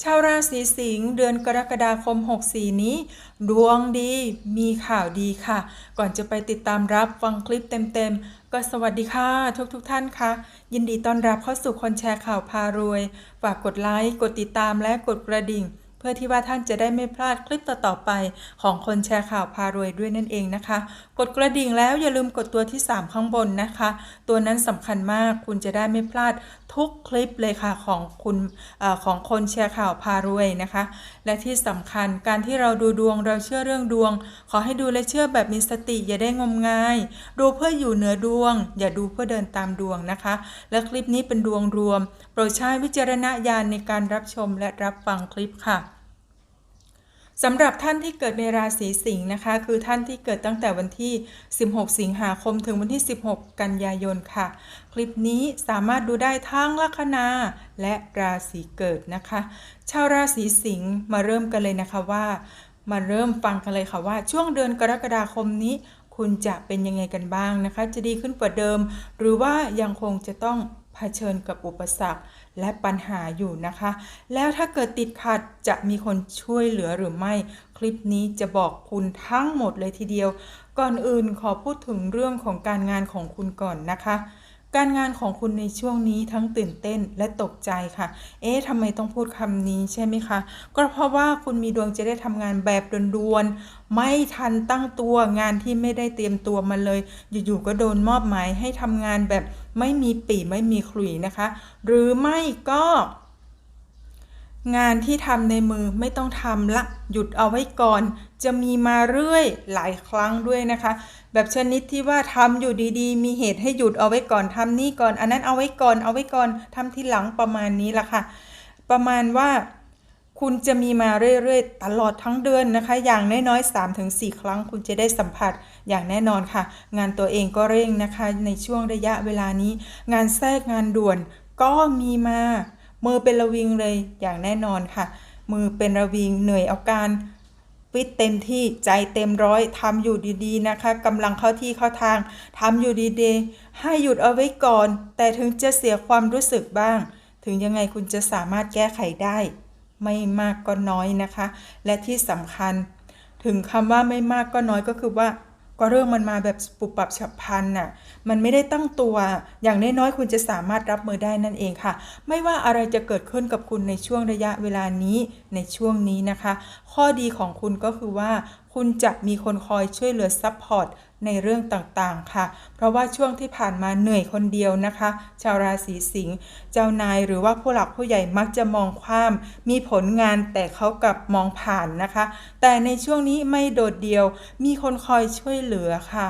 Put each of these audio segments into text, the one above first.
ชาวราศีสิงห์เดือนกรกฎาคม 64 นี้ ดวงดีมีข่าวดีค่ะ ก่อนจะไปติดตามรับฟังคลิปเต็มๆ ก็สวัสดีค่ะ ทุกๆทท่านค่ะ ยินดีต้อนรับเข้าสู่คนแชร์ข่าวพารวย ฝากกดไลค์ กดติดตามและกดกระดิ่ง พื่อที่ว่าท่านจะได้ไม่พลาดคลิปต่อๆไป ของคนแชร์ข่าวพารวยด้วยนั่นเองนะคะ กดกระดิ่งแล้วอย่าลืมกดตัวที่ 3 ข้างบนนะคะ ตัวนั้นสำคัญมากคุณจะได้ไม่พลาดทุกคลิปเลยค่ะของคุณอของคนแชร์ข่าวพารวยนะคะ และที่สำคัญการที่เราดูดวงเราเชื่อเรื่องดวง ขอให้ดูและเชื่อแบบมีสติอย่าได้งมงาย ดูเพื่ออยู่เหนือดวง อย่าดูเพื่อเดินตามดวงนะคะ และคลิปนี้เป็นดวงรวม โปรดใช้วิจารณญาณในการรับชมและรับฟังคลิปค่ะ สำหรับท่านที่เกิดในราศีสิงห์นะคะ คือท่านที่เกิดตั้งแต่วันที่ 16 สิงหาคมถึงวันที่ 16 กันยายนค่ะ คลิปนี้สามารถดูได้ทั้งลัคนาและราศีเกิดนะคะ ชาวราศีสิงห์มาเริ่มกันเลยนะคะว่า มาเริ่มฟังกันเลยค่ะว่า ช่วงเดือนกรกฎาคมนี้ คุณจะเป็นยังไงกันบ้างนะคะ จะดีขึ้นกว่าเดิม หรือว่ายังคงจะต้องเผชิญกับอุปสรรค และปัญหาอยู่นะคะ แล้วถ้าเกิดติดขัดจะมีคนช่วยเหลือหรือไม่ คลิปนี้จะบอกคุณทั้งหมดเลยทีเดียว ก่อนอื่นขอพูดถึงเรื่องของการงานของคุณก่อนนะคะการงานของคุณในช่วงนี้ทั้งตื่นเต้นและตกใจค่ะ เอ๊ะทำไมต้องพูดคำนี้ใช่ไหมคะ ก็เพราะว่าคุณมีดวงจะได้ทำงานแบบด่วนๆ ไม่ทันตั้งตัวงานที่ไม่ได้เตรียมตัวมาเลย อยู่ๆ ก็โดนมอบหมายให้ทำงานแบบ ไม่มีปีไม่มีขลุ่ยนะคะ หรือไม่ก็ งานที่ทำในมือไม่ต้องทำละ หยุดเอาไว้ก่อน จะมีมาเรื่อยหลายครั้งด้วยนะคะ แบบชนิดที่ว่าทำอยู่ดีๆ มีเหตุให้หยุดเอาไว้ก่อนทำนี่ก่อน อันนั้นเอาไว้ก่อนเอาไว้ก่อนทำทีหลังประมาณนี้ละค่ะ ประมาณว่า คุณจะมีมาเรื่อยๆ ตลอดทั้งเดือนนะคะ อย่างน้อยๆ 3-4 ครั้ง คุณจะได้สัมผัสอย่างแน่นอนค่ะ งานตัวเองก็เร่งนะคะ ในช่วงระยะเวลานี้ งานแทรกงานด่วนก็มีมา มือเป็นระวิงเลยอย่างแน่นอนค่ะ มือเป็นระวิงเหนื่อยเอาการฟิตเต็มที่ใจเต็มร้อยทำอยู่ดีๆนะคะกำลังเข้าที่เข้าทางทำอยู่ดีๆ ให้หยุดเอาไว้ก่อน แต่ถึงจะเสียความรู้สึกบ้าง ถึงยังไงคุณจะสามารถแก้ไขได้ ไม่มากก็น้อยนะคะ และที่สำคัญ ถึงคำว่าไม่มากก็น้อยก็คือว่า ก็เรื่องมันมาแบบปุบปับฉับพลันน่ะมันไม่ได้ตั้งตัว อย่างน้อยๆคุณจะสามารถรับมือได้นั่นเองค่ะ ไม่ว่าอะไรจะเกิดขึ้นกับคุณในช่วงระยะเวลานี้ในช่วงนี้นะคะ ข้อดีของคุณก็คือว่า คุณจะมีคนคอยช่วยเหลือซัพพอร์ตในเรื่องต่างๆ ค่ะ เพราะว่าช่วงที่ผ่านมาเหนื่อยคนเดียวนะคะ ชาวราศีสิงห์ เจ้านายหรือว่าผู้หลักผู้ใหญ่มักจะมองความ มีผลงานแต่เขากลับมองผ่านนะคะ แต่ในช่วงนี้ไม่โดดเดี่ยว มีคนคอยช่วยเหลือค่ะ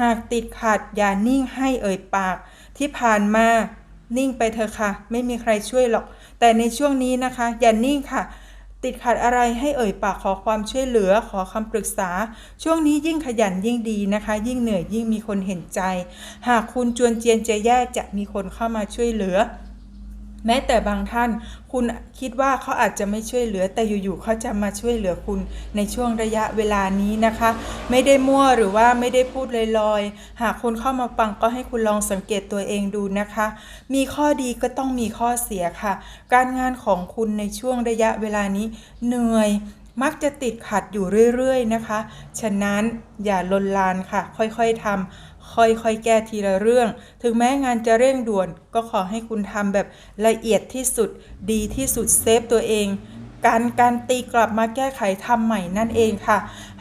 หากติดขัดอย่านิ่งให้เอ่ยปาก ที่ผ่านมา นิ่งไปเถอะค่ะ ไม่มีใครช่วยหรอก แต่ในช่วงนี้นะคะ อย่านิ่งค่ะ ติดขัดอะไรให้เอ่ยปากขอความช่วยเหลือขอคำปรึกษา ช่วงนี้ยิ่งขยันยิ่งดีนะคะ ยิ่งเหนื่อยยิ่งมีคนเห็นใจ หากคุณจวนเจียนจะแย่จะมีคนเข้ามาช่วยเหลือ แม้แต่บางท่าน คุณคิดว่าเขาอาจจะไม่ช่วยเหลือแต่อยู่ๆเขาจะมาช่วยเหลือคุณในช่วงระยะเวลานี้นะคะ ไม่ได้มั่วหรือว่าไม่ได้พูดลอยๆ หากคุณเข้ามาฟังก็ให้คุณลองสังเกตตัวเองดูนะคะ มีข้อดีก็ต้องมีข้อเสียค่ะ การงานของคุณในช่วงระยะเวลานี้เหนื่อย มักจะติดขัดอยู่เรื่อยๆนะคะ ฉะนั้นอย่าลนลานค่ะ ค่อยๆทำค่อยๆแก้ทีละเรื่อง ถึงแม้งานจะเร่งด่วน ก็ขอให้คุณทำแบบละเอียดที่สุด ดีที่สุดเซฟตัวเอง การการตีกลับมาแก้ไขทำใหม่นั่นเองค่ะ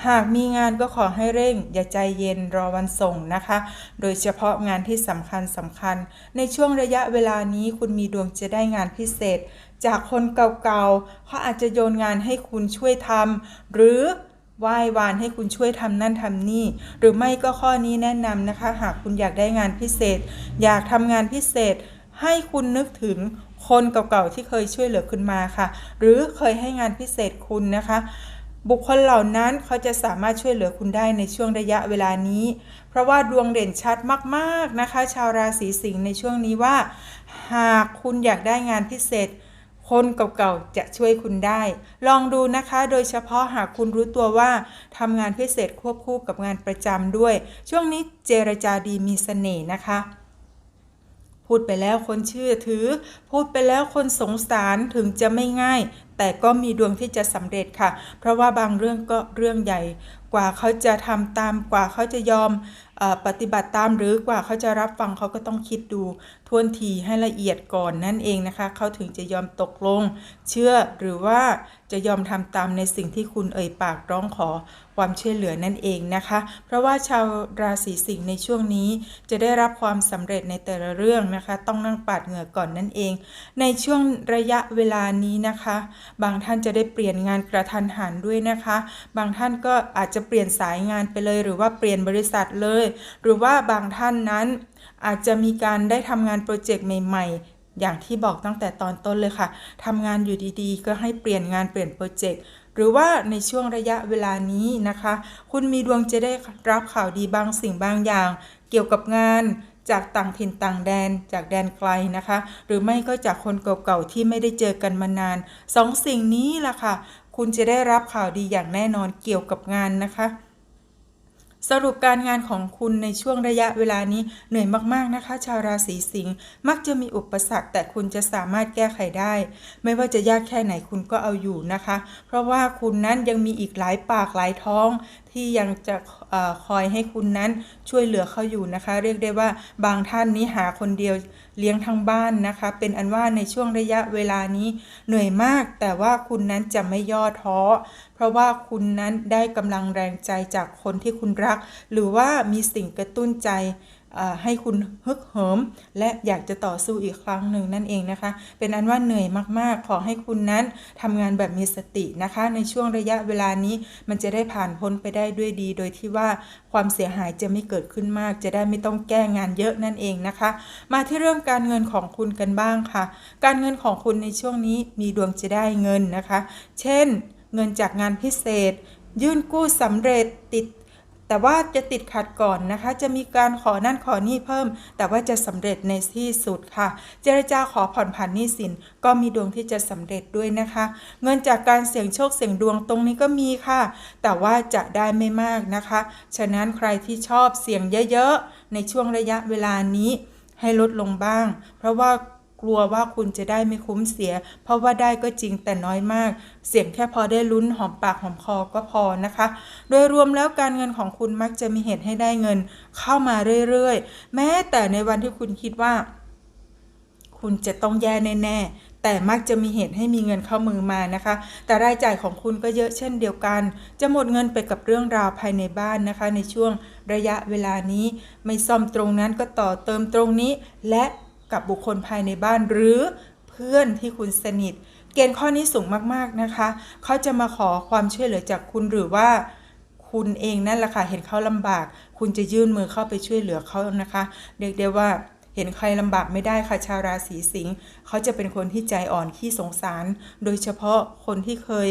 หากมีงานก็ขอให้เร่ง อย่าใจเย็นรอวันส่งนะคะ โดยเฉพาะงานที่สำคัญสำคัญ ในช่วงระยะเวลานี้คุณมีดวงจะได้งานพิเศษ จากคนเก่าๆเขาอาจจะโยนงานให้คุณช่วยทำหรือไหว้วานให้คุณช่วยทำนั่นทำนี่ หรือไม่ก็ข้อนี้แนะนำนะคะ หากคุณอยากได้งานพิเศษ อยากทำงานพิเศษ ให้คุณนึกถึงคนเก่าๆที่เคยช่วยเหลือคุณมาค่ะ หรือเคยให้งานพิเศษคุณนะคะ บุคคลเหล่านั้นเขาจะสามารถช่วยเหลือคุณได้ในช่วงระยะเวลานี้ เพราะว่าดวงเด่นชัดมากๆนะคะ ชาวราศีสิงห์ในช่วงนี้ว่า หากคุณอยากได้งานพิเศษ คนเก่าๆจะช่วยคุณได้ ลองดูนะคะ โดยเฉพาะหากคุณรู้ตัวว่าทำงานพิเศษควบคู่กับงานประจำด้วย ช่วงนี้เจรจาดีมีเสน่ห์นะคะพูดไปแล้วคนเชื่อถือ พูดไปแล้วคนสงสารถึงจะไม่ง่าย แต่ก็มีดวงที่จะสำเร็จค่ะ เพราะว่าบางเรื่องก็เรื่องใหญ่ กว่าเขาจะทำตามกว่าเขาจะยอม ปฏิบัติตามหรือกว่าเขาจะรับฟังเขาก็ต้องคิดดูทวนทีให้ละเอียดก่อนนั่นเองนะคะ เขาถึงจะยอมตกลง เชื่อหรือว่าจะยอมทำตามในสิ่งที่คุณเอ่ยปากร้องขอความช่วยเหลือนั่นเองนะคะ เพราะว่าชาวราศีสิงห์ในช่วงนี้จะได้รับความสำเร็จในแต่ละเรื่องนะคะ ต้องนั่งปาดเหงื่อก่อนนั่นเอง ในช่วงระยะเวลานี้นะคะ บางท่านจะได้เปลี่ยนงานกระทันหันด้วยนะคะ บางท่านก็อาจจะเปลี่ยนสายงานไปเลย หรือว่าเปลี่ยนบริษัทเลย หรือว่าบางท่านนั้น อาจจะมีการได้ทำงานโปรเจกต์ใหม่ ๆอย่างที่บอกตั้งแต่ตอนต้นเลยค่ะ ทำงานอยู่ดีๆ ก็ให้เปลี่ยนงานเปลี่ยนโปรเจกต์ หรือว่าในช่วงระยะเวลานี้นะคะ คุณมีดวงจะได้รับข่าวดีบางสิ่งบางอย่าง เกี่ยวกับงานจากต่างถิ่นต่างแดนจากแดนไกลนะคะ หรือไม่ก็จากคนเก่าๆที่ไม่ได้เจอกันมานานสองสิ่งนี้ล่ะค่ะ คุณจะได้รับข่าวดีอย่างแน่นอนเกี่ยวกับงานนะคะ สรุปการงานของคุณในช่วงระยะเวลานี้เหนื่อยมากๆนะคะ ชาวราศีสิงห์มักจะมีอุปสรรค แต่คุณจะสามารถแก้ไขได้ ไม่ว่าจะยากแค่ไหนคุณก็เอาอยู่นะคะ เพราะว่าคุณนั้นยังมีอีกหลายปากหลายท้องที่ยังจะอคอยให้คุณนั้นช่วยเหลือเขาอยู่นะคะ เรียกได้ว่าบางท่านนี้หาคนเดียวเลี้ยงทั้งบ้านนะคะ เป็นอันว่าในช่วงระยะเวลานี้เหนื่อยมาก แต่ว่าคุณนั้นจะไม่ย่อท้อ เพราะว่าคุณนั้นได้กำลังแรงใจจากคนที่คุณรัก หรือว่ามีสิ่งกระตุ้นใจ ให้คุณฮึกเหิม และอยากจะต่อสู้อีกครั้งหนึ่งนั่นเองนะคะ เป็นอันว่าเหนื่อยมากๆ ขอให้คุณนั้นทำงานแบบมีสตินะคะ ในช่วงระยะเวลานี้มันจะได้ผ่านพ้นไปได้ด้วยดี โดยที่ว่าความเสียหายจะไม่เกิดขึ้นมาก จะได้ไม่ต้องแก้งานเยอะนั่นเองนะคะ มาที่เรื่องการเงินของคุณกันบ้างค่ะ การเงินของคุณในช่วงนี้มีดวงจะได้เงินนะคะ เช่น เงินจากงานพิเศษ ยื่นกู้สำเร็จติด แต่ว่าจะติดขัดก่อนนะคะ จะมีการขอนั่นขอนี่เพิ่ม แต่ว่าจะสำเร็จในที่สุดค่ะ เจรจาขอผ่อนผันหนี้สินก็มีดวงที่จะสำเร็จด้วยนะคะ เงินจากการเสี่ยงโชคเสี่ยงดวงตรงนี้ก็มีค่ะ แต่ว่าจะได้ไม่มากนะคะ ฉะนั้นใครที่ชอบเสี่ยงเยอะๆในช่วงระยะเวลานี้ให้ลดลงบ้าง เพราะว่า กลัวว่าคุณจะได้ไม่คุ้มเสีย เพราะว่าได้ก็จริงแต่น้อยมาก เสียงแค่พอได้ลุ้นหอมปากหอมคอก็พอนะคะ โดยรวมแล้วการเงินของคุณมักจะมีเหตุให้ได้เงินเข้ามาเรื่อยๆ แม้แต่ในวันที่คุณคิดว่า คุณจะต้องแย่แน่ๆแต่มักจะมีเหตุให้มีเงินเข้ามือมานะคะ แต่รายจ่ายของคุณก็เยอะเช่นเดียวกัน จะหมดเงินไปกับเรื่องราวภายในบ้านนะคะ ในช่วงระยะเวลานี้ ไม่ซ่อมตรงนั้นก็ต่อเติมตรงนี้ และ กับบุคคลภายในบ้านหรือเพื่อนที่คุณสนิท เกณฑ์ข้อนี้สูงมากๆนะคะ เขาจะมาขอความช่วยเหลือจากคุณหรือว่าคุณเองนั่นแหละค่ะเห็นเขาลำบาก คุณจะยื่นมือเข้าไปช่วยเหลือเขานะคะเรียกได้ว่าเห็นใครลำบากไม่ได้ค่ะชาวราศีสิงห์เขาจะเป็นคนที่ใจอ่อนขี้สงสาร โดยเฉพาะคนที่เคย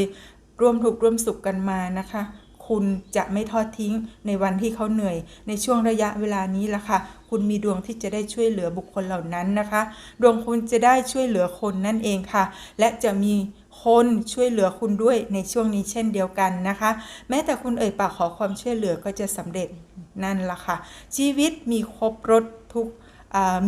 ร่วมทุกข์ร่วมสุขกันมานะคะ คุณจะไม่ทอดทิ้งในวันที่เขาเหนื่อย ในช่วงระยะเวลานี้ละค่ะ คุณมีดวงที่จะได้ช่วยเหลือบุคคลเหล่านั้นนะคะ ดวงคุณจะได้ช่วยเหลือคนนั่นเองค่ะ และจะมีคนช่วยเหลือคุณด้วยในช่วงนี้เช่นเดียวกันนะคะ แม้แต่คุณเอ่ยปากขอความช่วยเหลือก็จะสำเร็จนั่นละค่ะ ชีวิตมีครบรถทุก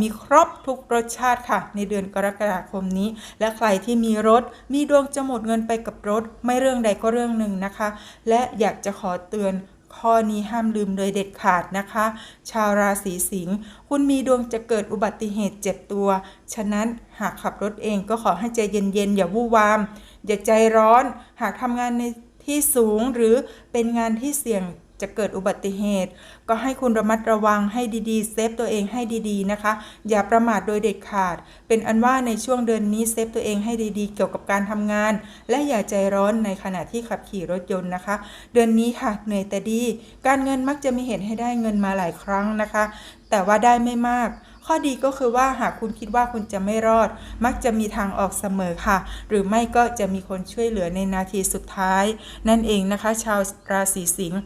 มีครบทุกรสชาติค่ะ ในเดือนกรกฎาคมนี้ และใครที่มีรถมีดวงจะหมดเงินไปกับรถ ไม่เรื่องใดก็เรื่องหนึ่งนะคะ และอยากจะขอเตือนข้อนี้ห้ามลืมเลยเด็ดขาดนะคะ ชาวราศีสิงห์คุณมีดวงจะเกิดอุบัติเหตุเจ็บตัว ฉะนั้นหากขับรถเองก็ขอให้ใจเย็นๆ อย่าวู่วาม อย่าใจร้อน หากทำงานในที่สูงหรือเป็นงานที่เสี่ยง จะเกิดอุบัติเหตุ ก็ให้คุณระมัดระวังให้ดีๆ เซฟตัวเองให้ดีๆนะคะ อย่าประมาทโดยเด็ดขาด เป็นอันว่าในช่วงเดือนนี้เซฟตัวเองให้ดีๆ เกี่ยวกับการทำงาน และอย่าใจร้อนในขณะที่ขับขี่รถยนต์นะคะ เดือนนี้ค่ะเหนื่อยแต่ดี การเงินมักจะมีเหตุให้ได้เงินมาหลายครั้งนะคะ แต่ว่าได้ไม่มากข้อดีก็คือว่าหากคุณคิดว่าคุณจะไม่รอด มักจะมีทางออกเสมอค่ะ หรือไม่ก็จะมีคนช่วยเหลือในนาทีสุดท้าย นั่นเองนะคะ ชาวราศีสิงห์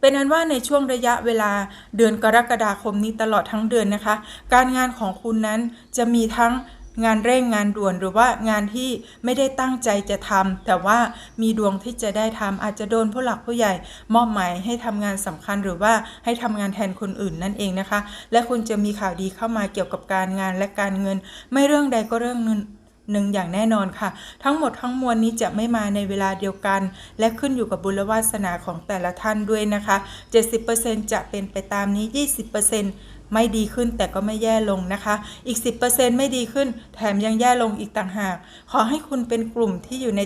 เป็นนั้นว่าในช่วงระยะเวลาเดือนกรกฎาคมนี้ตลอดทั้งเดือนนะคะ การงานของคุณนั้นจะมีทั้งงานเร่งงานด่วนหรือว่างานที่ไม่ได้ตั้งใจจะทำแต่ว่ามีดวงที่จะได้ทำอาจจะโดนผู้หลักผู้ใหญ่ มอบหมายให้ทำงานสำคัญหรือว่าให้ทำงานแทนคนอื่นนั่นเองนะคะ และคุณจะมีข่าวดีเข้ามาเกี่ยวกับการงานและการเงิน ไม่เรื่องใดก็เรื่องนึง หนึ่งอย่างแน่นอนค่ะ ทั้งหมดทั้งมวลนี้จะไม่มาในเวลาเดียวกัน และขึ้นอยู่กับบุญวาสนาของแต่ละท่านด้วยนะคะ 70%จะเป็นไปตามนี้ 20% ไม่ดีขึ้นแต่ก็ไม่แย่ลงนะคะ อีก 10%ไม่ดีขึ้น แถมยังแย่ลงอีกต่างหาก ขอให้คุณเป็นกลุ่มที่อยู่ใน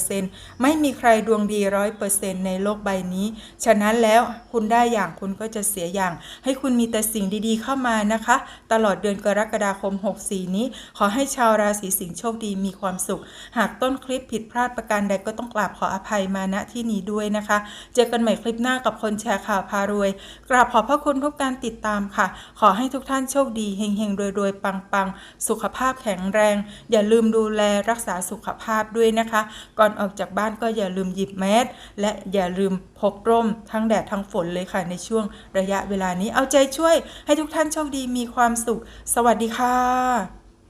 70%ไม่มีใครดวงดี 100%ในโลกใบนี้ ฉะนั้นแล้วคุณได้อย่างคุณก็จะเสียอย่าง ให้คุณมีแต่สิ่งดีๆเข้ามานะคะ ตลอดเดือนกรกฎาคม 64 นี้ ขอให้ชาวราศีสิงห์โชคดีมีความสุข หากต้นคลิปผิดพลาดประการใดก็ต้องกราบขออภัยมาณที่นี้ด้วยนะคะ เจอกันใหม่คลิปหน้ากับคนแชร์ข่าวพารวย กราบขอบพระคุณทุกการติดตามค่ะขอให้ทุกท่านโชคดีเฮงๆรวยๆ ปังๆ สุขภาพแข็งแรง อย่าลืมดูแลรักษาสุขภาพด้วยนะคะ ก่อนออกจากบ้านก็อย่าลืมหยิบแมสและอย่าลืมพกร่ม ทั้งแดดทั้งฝนเลยค่ะในช่วงระยะเวลานี้เอาใจช่วย ให้ทุกท่านโชคดีมีความสุข สวัสดีค่ะ